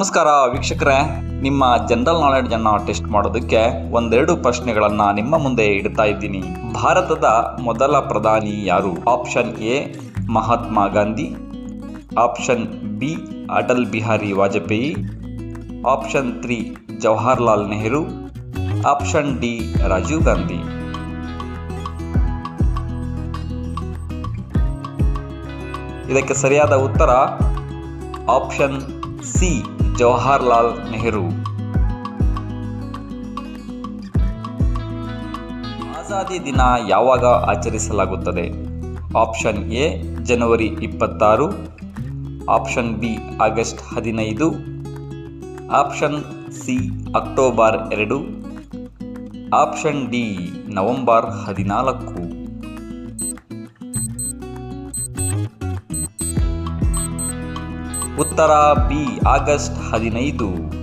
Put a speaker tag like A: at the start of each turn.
A: ನಮಸ್ಕಾರ ವೀಕ್ಷಕರೇ. ನಿಮ್ಮ ಜನರಲ್ ನಾಲೆಡ್ಜ್ ಅನ್ನ ಟೆಸ್ಟ್ ಮಾಡೋದಕ್ಕೆ ಒಂದೆರಡು ಪ್ರಶ್ನೆಗಳನ್ನ ನಿಮ್ಮ ಮುಂದೆ ಇಡ್ತಾ ಇದ್ದೀನಿ. ಭಾರತದ ಮೊದಲ ಪ್ರಧಾನಿ ಯಾರು? Option A Mahatma Gandhi. Option B Atal Bihari Vajpayee. Option three Jawaharlal Nehru. Option D Rajiv Gandhi. ಇದಕ್ಕೆ ಸರಿಯಾದ ಉತ್ತರ ಆಪ್ಷನ್ ಸಿ. ಜವಾಹರ್ಲಾಲ್ ನೆಹರು. ಆಜಾದಿ ದಿನ ಯಾವಾಗ ಆಚರಿಸಲಾಗುತ್ತದೆ? ಆಪ್ಷನ್ ಎ, ಜನವರಿ ಇಪ್ಪತ್ತಾರು. ಆಪ್ಷನ್ ಬಿ, ಆಗಸ್ಟ್ ಹದಿನೈದು. ಆಪ್ಷನ್ ಸಿ, ಅಕ್ಟೋಬರ್ ಎರಡು. ಆಪ್ಷನ್ ಡಿ, ನವೆಂಬರ್ ಹದಿನಾಲ್ಕು. ಉತ್ತರ ಬಿ ಆಗಸ್ಟ್ ಹದಿನೈದು.